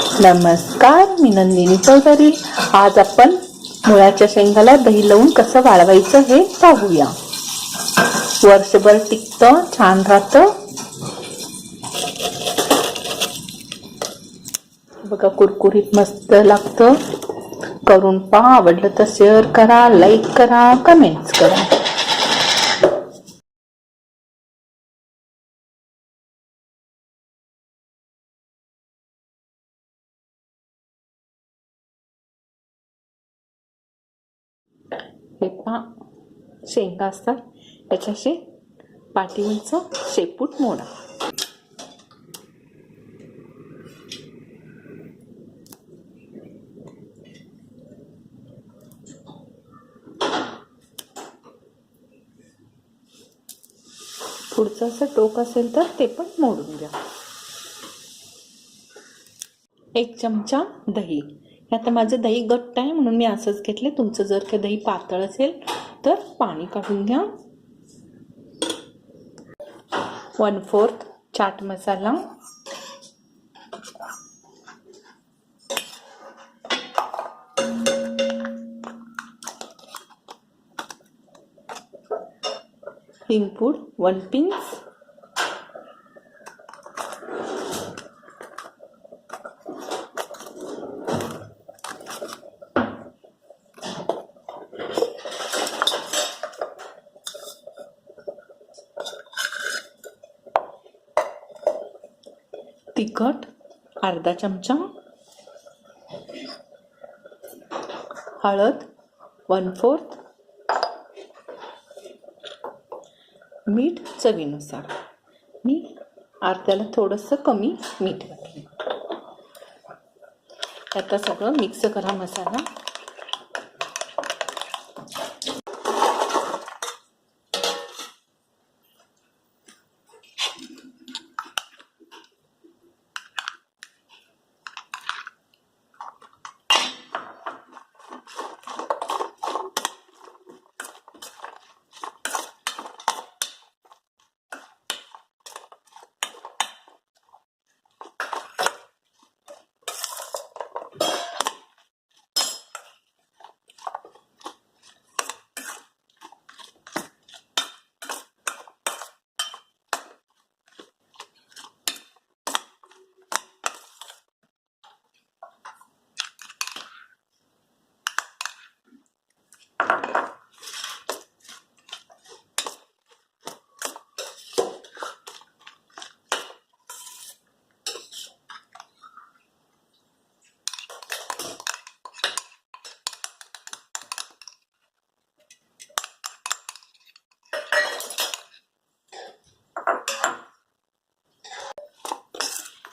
नमस्कार मी नंदिनी चौधरी. आज आपण मुळाच्या शेंगाला दही लावून कसं वाळवायचं हे पाहूया. वर्षभर टिकतं छान राहतं. बघा कुरकुरीत मस्त लागतं. करून पहा आवडलं तर शेअर करा लाईक करा कमेंट्स करा. हे पहा शेंगा असतात याच्याशी पाठीवरचं शेपूट मोडा. पुढचं असं टोक असेल तर ते पण मोडून घ्या. एक चमचा दही. आता माझं दही घट्ट आहे म्हणून मी असंच घेतले. तुमचं जर का दही पातळ असेल तर पाणी काढून घ्या. One fourth chaat masala. हिंगपूड one pinch तिखट अर्धा चमचा. हळद वन फोर्थ मीठ चवीनुसार. मी अर्ध्याला थोडंसं कमी मीठ घातलं. आता सगळं मिक्स करा मसाला.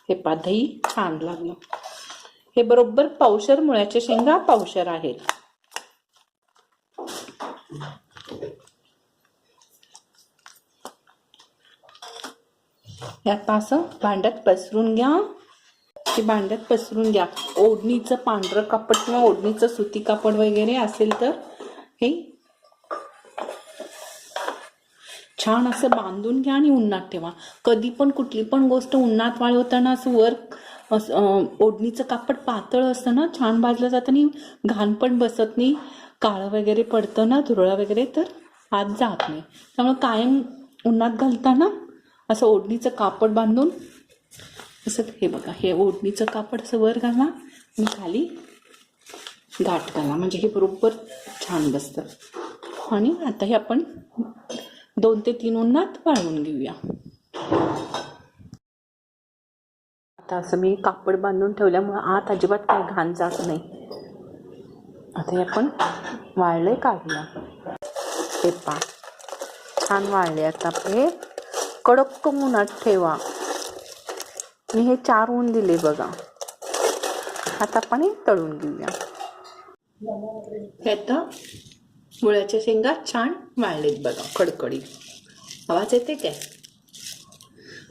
हे पाधही छान लागलं. हे बरोबर पावशर मुळ्याच्या शेंगा पावशर आहेत. यात असं भांड्यात पसरून घ्या. ते भांड्यात पसरून घ्या. ओढणीचं पांढरं कापड किंवा ओढणीचं सुती कापड वगैरे असेल तर हे छान असं बांधून घ्या आणि उन्हात ठेवा. कधी पण कुठली पण गोष्ट उन्हात वाळवताना असं वर असं, ओढणीचं कापड पातळ असतं ना छान भाजलं जातं आणि घाण पण बसत नाही. काळं वगैरे पडतं ना धुरळा वगैरे तर आत जात नाही. त्यामुळे कायम उन्हात घालताना असं ओढणीचं कापड बांधून असं हे बघा हे ओढणीचं कापड असं वर घाला आणि खाली गाठ घाला. म्हणजे हे बरोबर छान बसतं. आणि आता हे आपण दोन ते तीन उन्हात वाळवून घेऊया. आता असं मी कापड बांधून ठेवल्यामुळं आत अजिबात काही घाण जात नाही. आता हे आपण वाळले काढूया. हे पा. छान वाळले आता हे. कडक उन्हात ठेवा. मी हे चार ऊन दिले बघा. आता आपण हे तळून घेऊया. हे आता मुळ्याच्या शेंगा छान वाळलेत बघा कडकडीत. आवाज येते काय?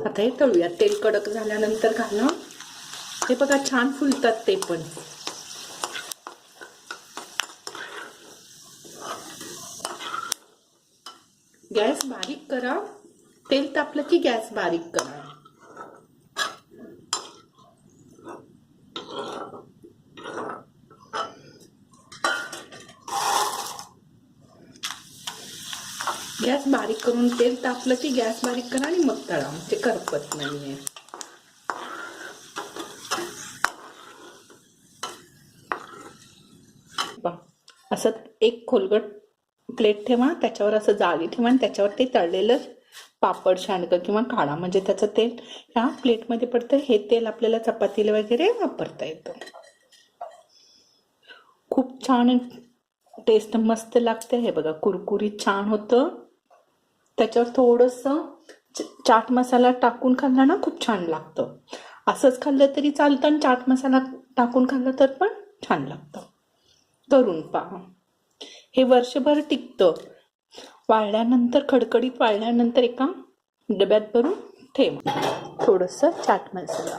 आता हे तळूया तेल कडक झाल्यानंतर घालणं. हे बघा छान फुलतात ते पण. गॅस बारीक करा. तेल तापलं की गॅस बारीक करा. गॅस बारीक करून तेल तापलं की गॅस बारीक करा आणि मग तळा. ते करपत नाही आहे. असं एक खोलगट प्लेट ठेवा त्याच्यावर असं जाळी ठेवा आणि त्याच्यावर ते तळलेलं पापड शांडगं किंवा काळा म्हणजे त्याचं तेल ह्या प्लेटमध्ये पडतं. हे तेल आपल्याला चपातीला वगैरे वापरता येतं. खूप छान टेस्ट मस्त लागते. हे बघा कुरकुरीत छान होतं. त्याच्यावर थोडंसं चाट मसाला टाकून खाल्ला ना खूप छान लागतं. असंच खाल्लं तरी चालतं आणि चाट मसाला टाकून खाल्लं तर पण छान लागतं. करून पहा. हे वर्षभर टिकतं. वाळल्यानंतर खडखडीत वाळल्यानंतर एका डब्यात भरून ठेवा. थोडंसं चाट मसाला.